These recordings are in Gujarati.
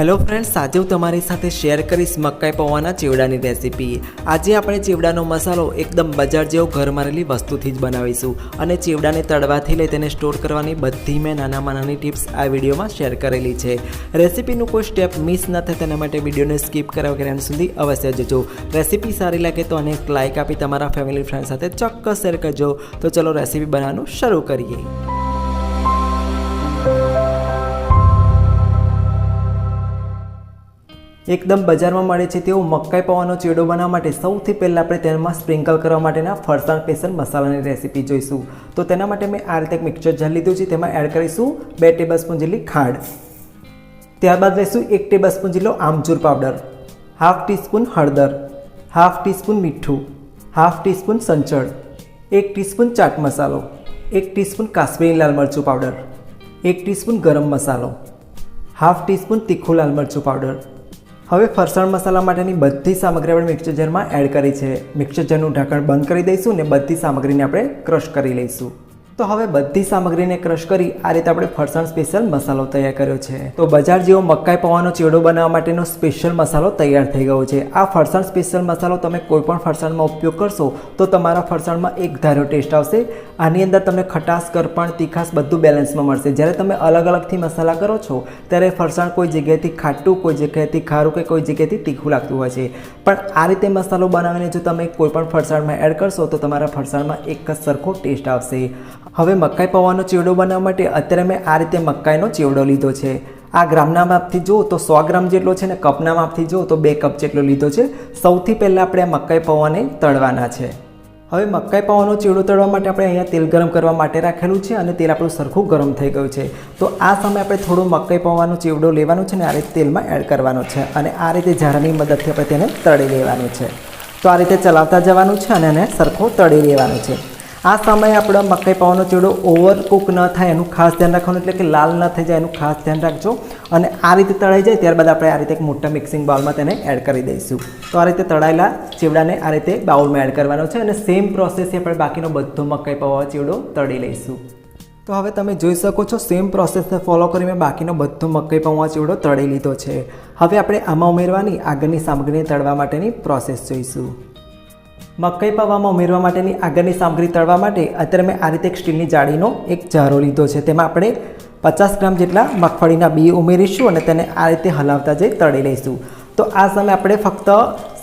હેલો ફ્રેન્ડ્સ આજે હું તમારી સાથે શેર કરીશ મકાઈ પૌવાના ચેવડાની રેસીપી આજે આપણે ચેવડાનો મસાલો એકદમ બજાર જેવો ઘરમાં રહેલી વસ્તુથી જ બનાવીશું અને ચેવડાને તળવાથી લઈ તેને સ્ટોર કરવાની બધી મેં નાનામાં નાની ટિપ્સ આ વિડીયોમાં શેર કરેલી છે. રેસીપીનું કોઈ સ્ટેપ મિસ ન થાય તેના માટે વિડીયોને સ્કીપ કર્યા વગર સુધી અવશ્ય જજો. રેસીપી સારી લાગે તો અને એક લાઇક આપી તમારા ફેમિલી ફ્રેન્ડ સાથે ચોક્કસ શેર કરજો. તો ચલો રેસીપી બનાવવાનું શરૂ કરીએ. એકદમ બજારમાં મળે છે તેવો મકાઈ પવાનો ચેડો બનાવવા માટે સૌથી પહેલાં આપણે તેમાં સ્પ્રિંકલ કરવા માટેના ફરસાણ સ્પેશિયલ મસાલાની રેસીપી જોઈશું. તો તેના માટે મેં આ રીતે મિક્સર જાર લીધું છે, તેમાં એડ કરીશું બે ટેબલસ્પૂન જેટલી ખાંડ. ત્યારબાદ લઈશું એક ટેબલસ્પૂન જેટલો આમચૂર પાવડર, હાફ ટીસ્પૂન હળદર, હાફ ટીસ્પૂન મીઠું, હાફ ટીસ્પૂન સંચળ, એક ટીસ્પૂન ચાટ મસાલો, એક ટીસ્પૂન કાશ્મીરી લાલ મરચું પાવડર, એક ટીસ્પૂન ગરમ મસાલો, હાફ ટીસ્પૂન તીખું લાલ મરચું પાવડર હવે ફરસાણ મસાલા માટેની બધી સામગ્રી આપણે મિક્સર જારમાં એડ કરી છે. મિક્સર જારનું ઢાંકણ બંધ કરી દઈશું ને બધી સામગ્રીને આપણે ક્રશ કરી લઈશું. તો હવે બધી સામગ્રીને ક્રશ કરી આ રીતે આપણે ફરસાણ સ્પેશિયલ મસાલો તૈયાર કર્યો છે. તો બજાર જેવો મકાઈ પૌવાનો ચેડો બનાવવા માટેનો સ્પેશિયલ મસાલો તૈયાર થઈ ગયો છે. આ ફરસાણ સ્પેશિયલ મસાલો તમે કોઈ પણ ફરસાણમાં ઉપયોગ કરશો તો તમારા ફરસાણમાં એક ધારો ટેસ્ટ આવશે. આની અંદર તમને ખટાશ, કરપણ, તીખાશ બધું બેલેન્સમાં મળશે. જ્યારે તમે અલગ અલગથી મસાલા કરો છો, ત્યારે ફરસાણ કોઈ જગ્યાએથી ખાટું, કોઈ જગ્યાએથી ખારું કે કોઈ જગ્યાએથી તીખું લાગતું હોય છે. પણ આ રીતે મસાલો બનાવીને જો તમે કોઈ પણ ફરસાણમાં એડ કરશો તો તમારા ફરસાણમાં એક જ સરખો ટેસ્ટ આવશે. હવે મકાઈ પૌવાનો ચેવડો બનાવવા માટે અત્યારે મેં આ રીતે મકાઈનો ચેવડો લીધો છે. આ ગ્રામના માપથી જુઓ તો સો ગ્રામ જેટલો છે ને કપના માપથી જુઓ તો બે કપ જેટલો લીધો છે. સૌથી પહેલાં આપણે આ મકાઈ પૌવાને તળવાના છે. હવે મકાઈ પૌવાનો ચેવડો તળવા માટે આપણે અહીંયા તેલ ગરમ કરવા માટે રાખેલું છે અને તેલ આપણું સરખું ગરમ થઈ ગયું છે. તો આ સમયે આપણે થોડું મકાઈ પૌવાનો ચેવડો લેવાનો છે ને આ રીતે તેલમાં એડ કરવાનો છે અને આ રીતે ઝારાની મદદથી આપણે તેને તળી લેવાનું છે. તો આ રીતે ચલાવતા જવાનું છે અને એને સરખું તળી લેવાનું છે. આ સમયે આપણો મકાઈ પૌવાનો ચેડો ઓવર કુક ન થાય, એનું ખાસ ધ્યાન રાખવાનું એટલે કે લાલ ન થઈ જાય એનું ખાસ ધ્યાન રાખજો. અને આ રીતે તળાઈ જાય, ત્યારબાદ આપણે આ રીતે એક મોટા મિક્સિંગ બાઉલમાં તેને એડ કરી દઈશું. તો આ રીતે તળાયેલા ચેવડાને આ રીતે બાઉલમાં એડ કરવાનો છે અને સેમ પ્રોસેસથી આપણે બાકીનો બધો મકાઈ પૌવા ચેવડો તળી લઈશું. તો હવે તમે જોઈ શકો છો સેમ પ્રોસેસને ફોલો કરી મેં બાકીનો બધો મકાઈ પૌવા ચેવડો તળી લીધો છે. હવે આપણે આમાં ઉમેરવાની આગળની સામગ્રીને તળવા માટેની પ્રોસેસ જોઈશું. મકાઈ પૌવામાં ઉમેરવા માટેની આગળની સામગ્રી તળવા માટે અત્યારે મેં આ રીતે એક સ્ટીલની જાળીનો એક જારો લીધો છે. તેમાં આપણે પચાસ ગ્રામ જેટલા મગફળીના બી ઉમેરીશું અને તેને આ રીતે હલાવતા જઈ તળી લઈશું. તો આ સમયે આપણે ફક્ત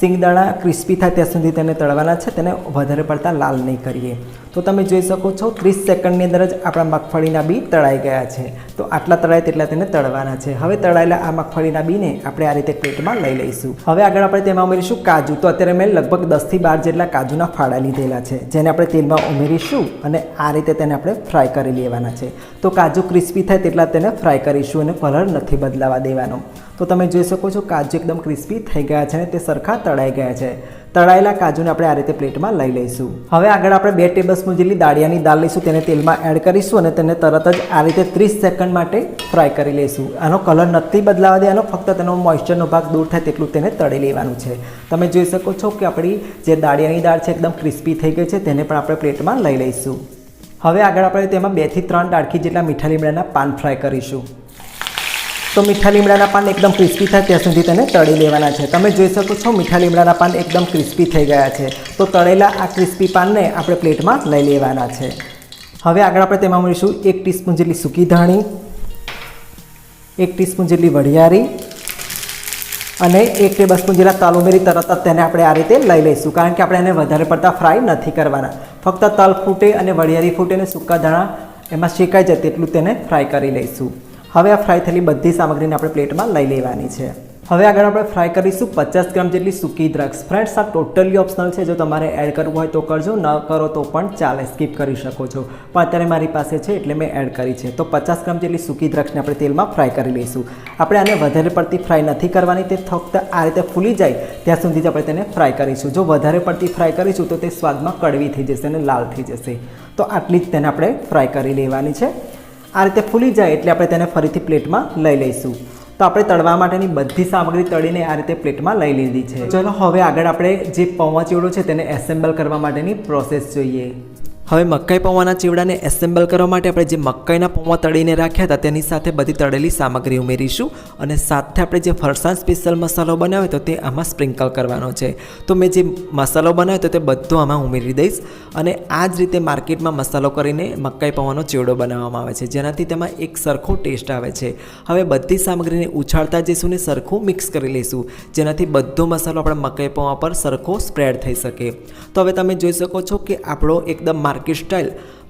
સિંગદાણા ક્રિસ્પી થાય ત્યાં સુધી તેને તળવાના છે, તેને વધારે પડતા લાલ નહીં કરીએ. તો તમે જોઈ શકો છો, ત્રીસ સેકન્ડની અંદર જ આપણા મગફળીના બી તળાઈ ગયા છે. તો આટલા તળાય તેટલા તેને તળવાના છે. હવે તળાયેલા આ મગફળીના બીને આપણે આ રીતે પ્લેટમાં લઈ લઈશું. હવે આગળ આપણે તેમાં ઉમેરીશું કાજુ. તો અત્યારે મેં લગભગ દસથી બાર જેટલા કાજુના ફાળા લીધેલા છે, જેને આપણે તેલમાં ઉમેરીશું અને આ રીતે તેને આપણે ફ્રાય કરી લેવાના છે. તો કાજુ ક્રિસ્પી થાય તેટલા તેને ફ્રાય કરીશું અને કલર નથી બદલાવા દેવાનો. તો તમે જોઈ શકો છો, કાજુ એકદમ ક્રિસ્પી થઈ ગયા છે અને તે સરખા તળાઈ ગયા છે. તળાયેલા કાજુને આપણે આ રીતે પ્લેટમાં લઈ લઈશું. હવે આગળ આપણે બે ટેબલ જેટલી દાળિયાની દાળ લઈશું, તેને તેલમાં એડ કરીશું અને તેને તરત જ આ રીતે ત્રીસ સેકન્ડ માટે ફ્રાય કરી લઈશું. આનો કલર નથી બદલાવા દેવાનો, ફક્ત તેનો મોઇશ્ચરનો ભાગ દૂર થાય તેટલું તેને તળી લેવાનું છે. તમે જોઈ શકો છો કે આપણી જે દાળિયાની દાળ છે એકદમ ક્રિસ્પી થઈ ગઈ છે, તેને પણ આપણે પ્લેટમાં લઈ લઈશું. હવે આગળ આપણે તેમાં બેથી ત્રણ ડાળખી જેટલા મીઠા લીમડાના પાન ફ્રાય કરીશું. તો મીઠા લીમડાના પાન એકદમ ક્રિસ્પી થાય ત્યાં સુધી તેને તળી લેવાના છે. તમે જોઈ શકો છો મીઠા લીમડાના પાન એકદમ ક્રિસ્પી થઈ ગયા છે. તો તળેલા આ ક્રિસ્પી પાનને આપણે પ્લેટમાં લઈ લેવાના છે. હવે આગળ આપણે તેમાં મળીશું એક ટીસ્પૂન જેટલી સૂકી ધાણી, એક ટીસ્પૂન જેટલી વઢિયારી અને એક ટેબલ સ્પૂન જેટલા તલ ઉમેરી તરત જ તેને આપણે આ રીતે લઈ લઈશું. કારણ કે આપણે એને વધારે પડતા ફ્રાય નથી કરવાના. ફક્ત તલ ફૂટે અને વઢિયારી ફૂટે અને સૂકા ધાણા એમાં શેકાઈ જાય તેટલું તેને ફ્રાય કરી લઈશું. હવે આ ફ્રાય થયેલી બધી સામગ્રીને આપણે પ્લેટમાં લઈ લેવાની છે. હવે આગળ આપણે ફ્રાય કરીશું પચાસ ગ્રામ જેટલી સૂકી દ્રાક્ષ. ફ્રેન્ડ્સ આ ટોટલી ઓપ્શનલ છે. જો તમારે એડ કરવું હોય તો કરજો, ન કરો તો પણ ચાલે સ્કીપ કરી શકો છો. પણ અત્યારે મારી પાસે છે એટલે મેં એડ કરી છે. તો પચાસ ગ્રામ જેટલી સૂકી દ્રાક્ષને આપણે તેલમાં ફ્રાય કરી લઈશું. આપણે આને વધારે પડતી ફ્રાય નથી કરવાની, તે ફક્ત આ રીતે ફૂલી જાય, ત્યાં સુધી જ આપણે તેને ફ્રાય કરીશું. જો વધારે પડતી ફ્રાય કરીશું તો તે સ્વાદમાં કડવી થઈ જશે અને લાલ થઈ જશે. તો આટલી જ તેને આપણે ફ્રાય કરી લેવાની છે. આ રીતે ફૂલી જાય એટલે આપણે તેને ફરીથી પ્લેટમાં લઈ લઈશું. તો આપણે તળવા માટેની બધી સામગ્રી તળીને આ રીતે પ્લેટમાં લઈ લીધી છે. ચલો, હવે આગળ આપણે જે પૌવા ચેવડો છે તેને એસેમ્બલ કરવા માટેની પ્રોસેસ જોઈએ. હવે મકાઈ પૌવાના ચીવડાને એસેમ્બલ કરવા માટે આપણે જે મકાઈના પૌવા તળીને રાખ્યા હતા, તેની સાથે બધી તળેલી સામગ્રી ઉમેરીશું અને સાથે આપણે જે ફરસાણ સ્પેશિયલ મસાલો બનાવ્યો તો તે આમાં સ્પ્રિંકલ કરવાનો છે. તો મેં જે મસાલો બનાવ્યો તો તે બધો આમાં ઉમેરી દઈશ અને આ જ રીતે માર્કેટમાં મસાલો કરીને મકાઈ પૌવાનો ચીવડો બનાવવામાં આવે છે, જેનાથી તેમાં એક સરખો ટેસ્ટ આવે છે. હવે બધી સામગ્રીને ઉછાળતા જઈશું ને સરખું મિક્સ કરી લઈશું, જેનાથી બધો મસાલો આપણા મકાઈ પૌવા પર સરખો સ્પ્રેડ થઈ શકે. તો હવે તમે જોઈ શકો છો કે આપણો એકદમ que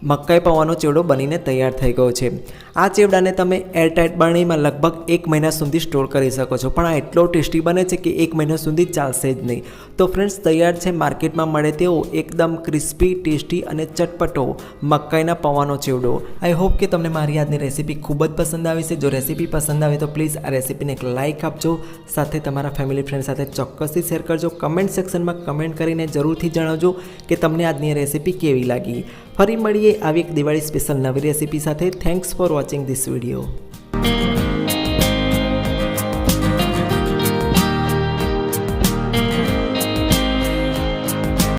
મકાઈ પૌવાનો ચેવડો બનીને તૈયાર થઈ ગયો છે. આ ચેવડાને તમે એરટાઇટ બરણીમાં લગભગ એક મહિના સુધી સ્ટોર કરી શકો છો. પણ આ એટલો ટેસ્ટી બને છે કે એક મહિના સુધી ચાલશે જ નહીં. તો ફ્રેન્ડ્સ તૈયાર છે માર્કેટમાં મળે તેવો એકદમ ક્રિસ્પી ટેસ્ટી અને ચટપટો મકાઈના પૌવાનો ચેવડો. આઈ હોપ કે તમને મારી આજની રેસીપી ખૂબ જ પસંદ આવી છે. જો રેસીપી પસંદ આવે તો પ્લીઝ આ રેસીપીને એક લાઇક આપજો. સાથે તમારા ફેમિલી ફ્રેન્ડ સાથે ચોક્કસથી શેર કરજો. કમેન્ટ સેક્શનમાં કમેન્ટ કરીને જરૂરથી જણાવજો કે તમને આજની રેસીપી કેવી લાગી. ફરી મળીએ આવી એક દિવાળી સ્પેશિયલ નવી રેસીપી સાથે. Thanks for watching this video